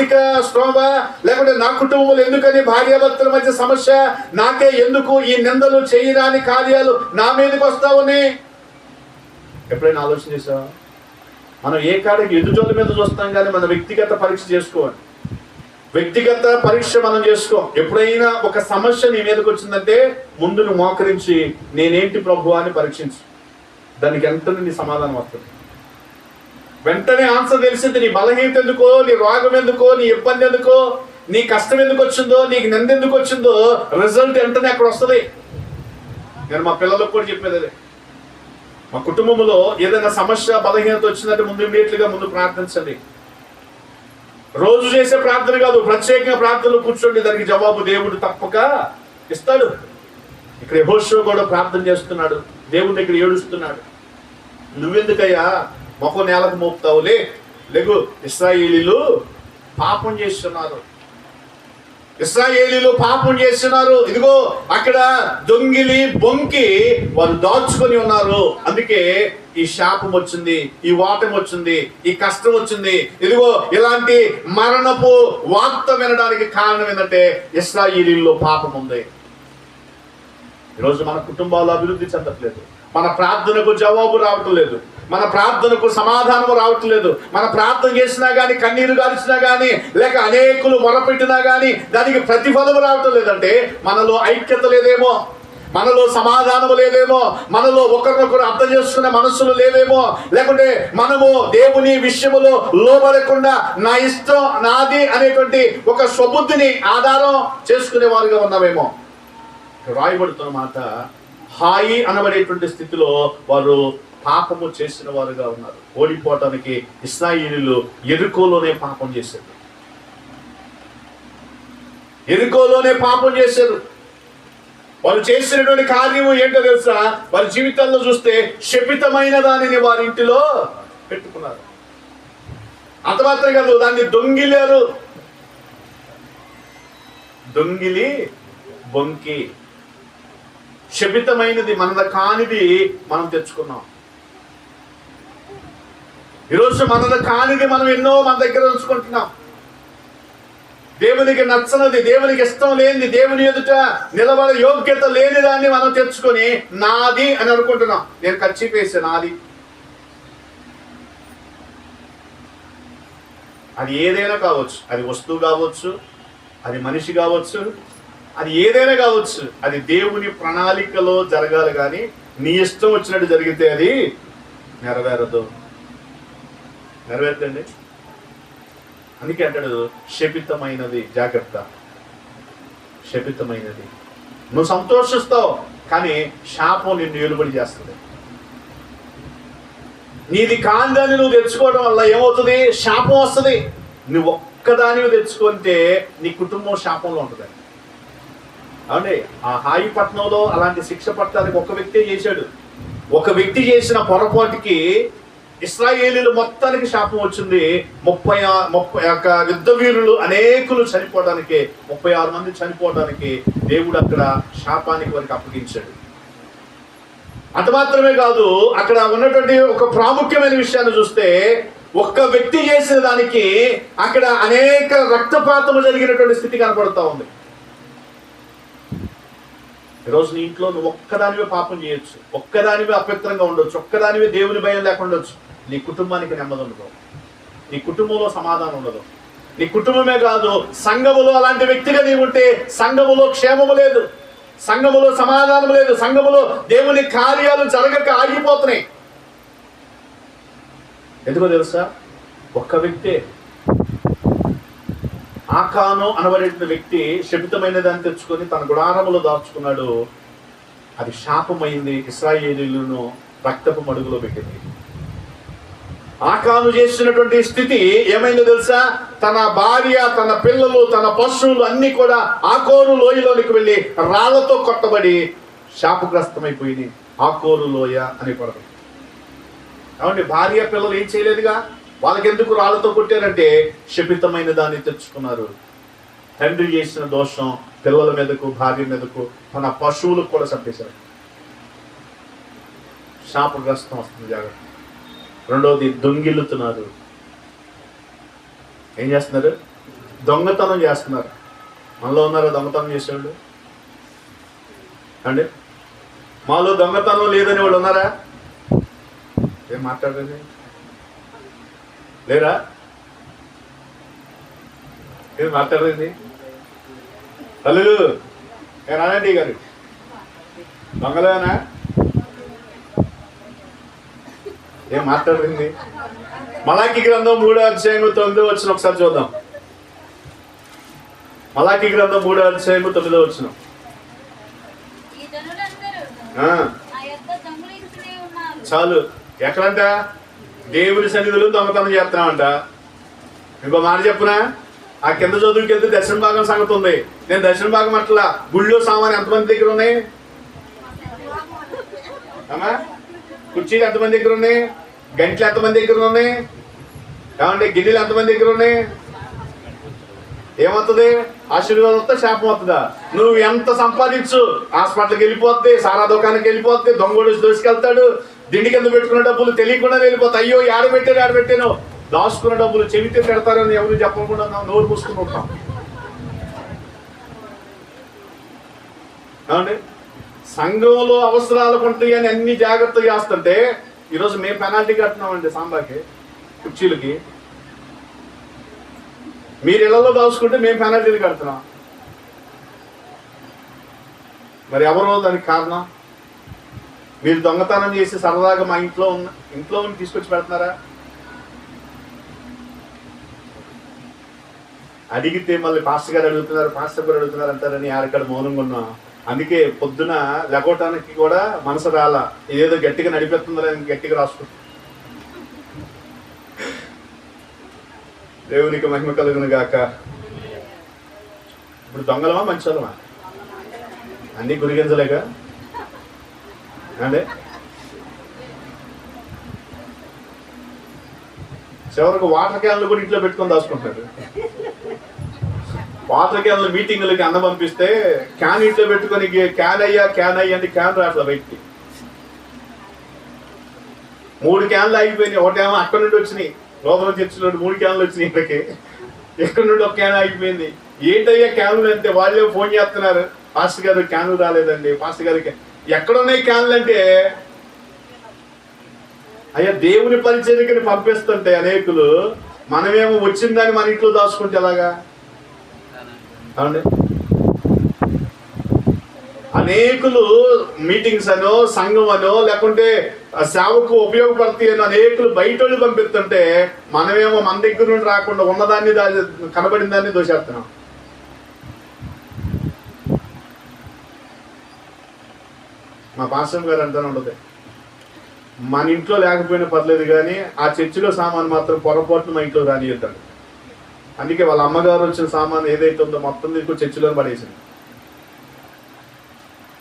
ఆర్థిక శ్రోమ లేకుంటే నా కుటుంబంలో ఎందుకని భార్యాభర్తల మధ్య సమస్య? నాకే ఎందుకు ఈ నిందలు చేయరాని కార్యాలు నా మీదకి వస్తావని ఎప్పుడైనా ఆలోచన చేసావా మనం ఏ కాడికి ఎదుటోళ్ళ మీద చూస్తాం కానీ మన వ్యక్తిగత పరీక్ష చేసుకోవాలి. వ్యక్తిగత పరీక్ష మనం చేసుకో. ఎప్పుడైనా ఒక సమస్య నీ మీదకి వచ్చిందంటే ముందును మోకరించి నేనేంటి ప్రభు అని పరీక్షించు. దానికి ఎంత నీ సమాధానం వస్తుంది. వెంటనే ఆన్సర్ తెలిసింది నీ బలహీనత ఎందుకో నీ రోగం ఎందుకో నీ ఇబ్బంది ఎందుకో నీ కష్టం ఎందుకు వచ్చిందో నీకు నింద ఎందుకు వచ్చిందో రిజల్ట్ వెంటనే అక్కడ వస్తుంది. నేను మా పిల్లలకు కూడా చెప్పేది అదే. మా కుటుంబంలో ఏదైనా సమస్య బలహీనత వచ్చిందంటే ముందు ఇమీడియట్లుగా ముందు ప్రార్థించండి. రోజు చేసే ప్రార్థన కాదు ప్రత్యేకంగా ప్రార్థనలు కూర్చోండి దానికి జవాబు దేవుడు తప్పక ఇస్తాడు. ఇక్కడ యహోషో కూడా ప్రార్థన చేస్తున్నాడు దేవుడి దగ్గర ఏడుస్తున్నాడు. నువ్వెందుకయ్యా? మొఖం నేలకు మోపుతావులే. లేగు ఇస్రాయేలీలు పాపం చేస్తున్నారు. ఇస్రాయేలీలు పాపం చేస్తున్నారు. ఇదిగో అక్కడ దొంగిలి బొంకి వాళ్ళు దాచుకొని ఉన్నారు. అందుకే ఈ శాపం వచ్చింది ఈ వాటం వచ్చింది ఈ కష్టం వచ్చింది. ఇదిగో ఇలాంటి మరణపు వార్త వినడానికి కారణం ఏంటంటే ఇస్రాయేలీల్లో పాపం ఉంది. ఈరోజు మన కుటుంబాలు అభివృద్ధి చెందట్లేదు. మన ప్రార్థనకు జవాబు రావటం లేదు మన ప్రార్థనకు సమాధానము రావట్లేదు. మన ప్రార్థన చేసినా కానీ కన్నీరు గాల్చినా కానీ లేక అనేకులు మొరపెట్టినా కానీ దానికి ప్రతిఫలం రావటం లేదంటే మనలో ఐక్యత లేదేమో. మనలో సమాధానము లేదేమో. మనలో ఒకరినొకరు అర్థం చేసుకునే మనస్సులు లేవేమో లేకుంటే మనము దేవుని విషయములో లోబడకుండా నా ఇష్టం నాది అనేటువంటి ఒక స్వబుద్ధిని ఆధారం చేసుకునే వారుగా ఉన్నామేమో. రాయబడుతున్న మాట హాయి అనబడేటువంటి స్థితిలో వారు పాపము చేసిన వారుగా ఉన్నారు. ఓడిపోవటానికి ఇస్రాయిలు ఎరుకోలోనే పాపం చేశారు. ఎరుకోలోనే పాపం చేశారు. వారు చేసినటువంటి కార్యము ఏంటో తెలుసా? వారి జీవితంలో చూస్తే శపితమైన దానిని వారి ఇంటిలో పెట్టుకున్నారు. అంత మాత్రం కాదు దాన్ని దొంగిలారు. దొంగిలి బొంకి. శపితమైనది మనద కానిది మనం తెచ్చుకున్నాం. ఈరోజు మనద కానిది మనం ఎన్నో మన దగ్గర ఉంచుకుంటున్నాం. దేవునికి నచ్చనది దేవునికి ఇష్టం లేనిది దేవుని ఎదుట నిలబడే యోగ్యత లేని దాన్ని మనం తెచ్చుకొని నాది అని అనుకుంటున్నాం. నేను ఖర్చు నాది. అది ఏదైనా కావచ్చు. అది వస్తువు కావచ్చు అది మనిషి కావచ్చు అది ఏదైనా కావచ్చు. అది దేవుని ప్రణాళికలో జరగాలి కానీ నీ ఇష్టం వచ్చినట్టు జరిగితే అది నెరవేరదు. నెరవేర్తండి అందుకే అంటాడు శపితమైనది. జాగ్రత్త. శపితమైనది. నువ్వు సంతోషిస్తావు కానీ శాపం నిన్ను ఏలుబడి చేస్తుంది. నీది కాందాన్ని నువ్వు తెచ్చుకోవడం వల్ల ఏమవుతుంది? శాపం వస్తుంది. నువ్వు ఒక్కదాని తెచ్చుకుంటే నీ కుటుంబం శాపంలో ఉంటుంది అవునండి ఆ హాయిపట్నంలో అలాంటి శిక్ష పట్టడానికి ఒక వ్యక్తే చేశాడు. ఒక వ్యక్తి చేసిన పొరపాటుకి ఇస్రాయేలీలు మొత్తానికి శాపం వచ్చింది. ముప్పై ముప్పై యొక్క యుద్ధ వీరులు అనేకులు చనిపోవడానికి ముప్పై ఆరు మంది చనిపోవడానికి దేవుడు అక్కడ శాపానికి వారికి అప్పగించాడు. అంత మాత్రమే కాదు అక్కడ ఉన్నటువంటి ఒక ప్రాముఖ్యమైన విషయాన్ని చూస్తే ఒక్క వ్యక్తి చేసిన దానికి అక్కడ అనేక రక్తపాతము జరిగినటువంటి స్థితి కనపడుతూ ఉంది. ఈరోజు నీ ఇంట్లో నువ్వు ఒక్కదానివే పాపం చేయొచ్చు. ఒక్కదానివే అపవిత్రంగా ఉండొచ్చు. ఒక్కదానివే దేవుని భయం లేకుండా నీ కుటుంబానికి నెమ్మది ఉండదు. నీ కుటుంబంలో సమాధానం ఉండదు. నీ కుటుంబమే కాదు సంఘములో అలాంటి వ్యక్తిగా నీవు ఉంటే సంఘములో క్షేమము లేదు. సంఘములో సమాధానం లేదు. సంఘములో దేవుని కార్యాలు జరగక ఆగిపోతున్నాయి. ఎందుకో తెలుసా? ఒక్క వ్యక్తే ఆకాను అనబడిన వ్యక్తి శపితమైన దాన్ని తెచ్చుకొని తన గుడారములో దాచుకున్నాడు. అది శాపమైంది. ఇస్రాయేలీలను రక్తపు మడుగులో పెట్టింది. ఆకాను చేసినటువంటి స్థితి ఏమైందో తెలుసా? తన భార్య తన పిల్లలు తన పశువులు అన్ని కూడా ఆకోరు లోయలోనికి వెళ్ళి రాళ్ళతో కొట్టబడి శాపగ్రస్తమైపోయింది ఆకోరు లోయ అని పడదు కాబట్టి భార్య పిల్లలు ఏం చేయలేదుగా? వాళ్ళకి ఎందుకు రాళ్ళతో కొట్టారంటే శపితమైన దాన్ని తెచ్చుకున్నారు. తండ్రి చేసిన దోషం పిల్లల మీదకు భార్య మీదకు తన పశువులకు కూడా చంపేశారు. శాపగ్రస్తం వస్తుంది జాగ్రత్త. రెండవది దొంగిల్లుతున్నారు ఏం చేస్తున్నారు? దొంగతనం చేస్తున్నారు. మనలో ఉన్నారా దొంగతనం చేసేవాళ్ళు? అండి? మాలో దొంగతనం లేదని వాళ్ళు ఉన్నారా? ఏం మాట్లాడండి లేరా? ఏం మాట్లాడండి తల్లు ఏ రానండి గారు. దొంగలేనా ఏం మాట్లాడింది? మలాకి గ్రంథం మూడో అధ్యాయము తొమ్మిదో వచ్చిన ఒకసారి చూద్దాం. మలాకి గ్రంథం మూడో అధ్యాయము తొమ్మిదో వచ్చిన చాలు. ఎక్కడంట? దేవుడి సన్నిధులు దొంగతనం చేస్తున్నామంట. ఇంకో మాట చెప్పునా? ఆ కింద చదువుకి వెళ్తే దర్శన భాగం సంగతి ఉంది. నేను దర్శన భాగం అట్లా గుళ్ళో సామాన్ ఎంతమంది దగ్గర ఉన్నాయి? అమ్మా కుర్చీలు ఎంతమంది దగ్గర ఉన్నాయి? గంటలు ఎంతమంది దగ్గర ఉన్నాయి? ఏమంటే గిన్నెలు ఎంతమంది దగ్గర ఉన్నాయి? ఏమవుతుంది? ఆశీర్వాదం వస్తే శాపం వస్తుందా? నువ్వు ఎంత సంపాదించు? హాస్పిటల్కి వెళ్ళిపోద్ది సారా దుకాణానికి వెళ్ళిపోద్ది దొంగడు దోసుకెళ్తాడు. దిండి కింద పెట్టుకున్న డబ్బులు తెలియకుండా వెళ్ళిపోతాయి అయ్యో ఆడ పెట్టాను ఆడ పెట్టాను దాచుకున్న డబ్బులు చెవితే పెడతారని ఎవరు చెప్పకుండా నోరు మూసుకుని ఉంటాం. ఏమండి? సంఘంలో అవసరాలకు ఉంటాయి అని అన్ని జాగ్రత్తలు చేస్తుంటే ఈరోజు మేము పెనాల్టీ కడుతున్నామండి సాంబాకి కుర్చీలకి. మీరు ఇళ్ళలో దాచుకుంటే మేము పెనాల్టీలు కడుతున్నాం. మరి ఎవరో దానికి కారణం? మీరు దొంగతనం చేసి సరదాగా మా ఇంట్లో ఉన్న ఇంట్లో ఉండి తీసుకొచ్చి పెడుతున్నారా? అడిగితే మళ్ళీ పాస్టర్ గారు అడుగుతున్నారు పాస్టర్ గారు అడుగుతున్నారు అంటారని ఆడక్కడ మౌనంగా ఉన్నాం. అందుకే పొద్దున లెగోటానికి కూడా మనసు రాల. ఏదో గట్టిగా నడిపెత్తుందని గట్టిగా రాసుకుంటాం. దేవునికి మహిమ కలుగును గాక. ఇప్పుడు దొంగలమా మంచోళమా అన్ని గురిగించలేక అంటే చివరికి వాటర్ క్యాన్లు కూడా ఇంట్లో పెట్టుకొని దాచుకుంటారు. వాటర్ క్యాన్లు మీటింగ్లకి అన్న పంపిస్తే క్యాన్ ఇంట్లో పెట్టుకొని క్యాన్ అయ్యా క్యాన్ అయ్యా అంటే క్యాన్ రాట్ల బయటికి. మూడు క్యాన్లు ఆగిపోయినాయి. ఒకటేమో అక్కడ నుండి వచ్చినాయి. లోపల చర్చిలో మూడు క్యాన్లు వచ్చినాయి ఇక్కడికి. ఎక్కడి నుండి ఒక క్యాన్ ఆగిపోయింది. ఏంటయ్యా క్యాన్లు అంటే? వాళ్ళే ఫోన్ చేస్తున్నారు. పాస్టర్ గారు క్యాన్లు రాలేదండి. పాస్టర్ గారికి ఎక్కడున్నాయి క్యాన్లు అంటే? అయ్యా దేవుని పరిచర్యకి పంపిస్తుంటే అనేకులు మనమేమో వచ్చిందని మన ఇంట్లో దాచుకుంటే ఎలాగా? అవునండి అనేకులు మీటింగ్స్ అనో సంఘం అనో లేకుంటే సేవకు ఉపయోగపడతాయి అని అనేకులు బయట వాళ్ళు పంపిస్తుంటే మనమేమో మన దగ్గర నుండి రాకుండా ఉన్నదాన్ని దా కనబడిన దాన్ని దోషేస్తున్నాం మా పాస్టర్ గారు అంతా ఉండదు మన ఇంట్లో లేకపోయినా పర్లేదు కానీ ఆ చర్చిలో సామాన్ మాత్రం పొరపాటును మా ఇంట్లో రానియద్దాడు అందుకే వాళ్ళ అమ్మగారు వచ్చిన సామాన్ ఏదైతే ఉందో మొత్తం తీసుకు చర్చిలో పడేసింది.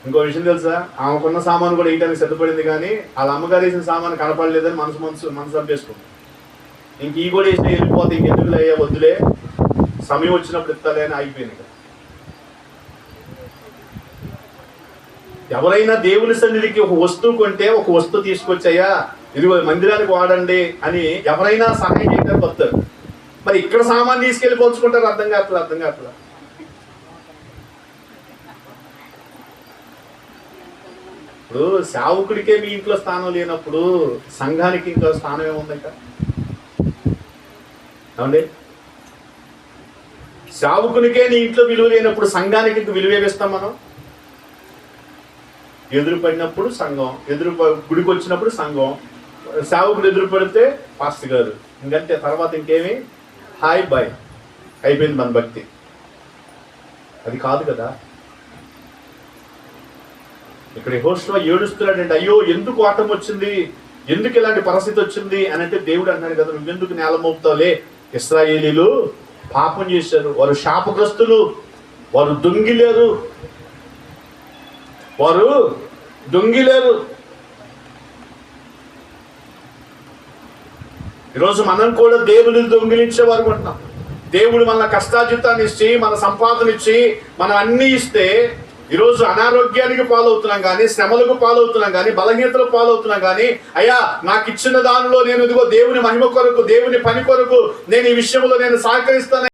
ఇంకో విషయం తెలుసా? ఆమెకున్న సామాన్ కూడా వేయడానికి సిద్ధపడింది కానీ వాళ్ళ అమ్మగారు వేసిన సామాన్ కనపడలేదని మనసు మనసు మనసు చంపేసుకుంది. ఇంక ఈ కూడా వేసిన వెళ్ళిపోతే ఇంకెందుకులే అయ్యా వద్దులే. సమయం వచ్చినప్పుడు ఇస్తాలే అని ఆగిపోయింది ఎవరైనా దేవుని సన్నిధికి ఒక వస్తువు కొంటే ఒక వస్తువు తీసుకొచ్చాయా ఇది మందిరానికి వాడండి అని ఎవరైనా సహాయం చేయడానికి వస్తారు. మరి ఇక్కడ సామాన్ తీసుకెళ్ళి పోల్చుకుంటారు అర్థం కావట్లేదు అర్థం కావట్లేదు. ఇప్పుడు సేవకుడికే మీ ఇంట్లో స్థానం లేనప్పుడు సంఘానికి ఇంకో స్థానం ఏముందండి ఇంకా ఏమండి? సేవకునికే నీ ఇంట్లో విలువ లేనప్పుడు సంఘానికి ఇంక విలువ ఏమిస్తాం మనం? ఎదురుపడినప్పుడు సంఘం ఎదురు గుడికి వచ్చినప్పుడు సంఘం సేవకుడు ఎదురుపడితే పాస్ట్ గారు. ఇంకంటే తర్వాత ఇంకేమి? Hi bye. అయిపోయింది మన భక్తి. అది కాదు కదా. ఇక్కడ హోస్ట్లో ఏడుస్తున్నాడంటే అయ్యో ఎందుకు ఆటం వచ్చింది? ఎందుకు ఇలాంటి పరిస్థితి వచ్చింది? అని అంటే దేవుడు అన్నాడు కదా నువ్వెందుకు నేల మోపుతావులే? ఇస్రాయేలీలు పాపం చేశారు. వారు శాపగ్రస్తులు. వారు దొంగిలేరు. వారు దొంగిలేరు. ఈరోజు మనం కూడా దేవుని దొంగిలించే వారు ఉంటున్నాం. దేవుడు మన కష్టాజితాన్ని ఇచ్చి మన సంపాదన ఇచ్చి మనం అన్ని ఇస్తే ఈరోజు అనారోగ్యానికి పాలవుతున్నాం కానీ శ్రమలకు పాలవుతున్నాం కానీ బలహీనతలకు పాలవుతున్నాం కానీ అయ్యా నాకు ఇచ్చిన దానిలో నేను ఇదిగో దేవుని మహిమ కొరకు దేవుని పని కొరకు నేను ఈ విషయంలో నేను సహకరిస్తాను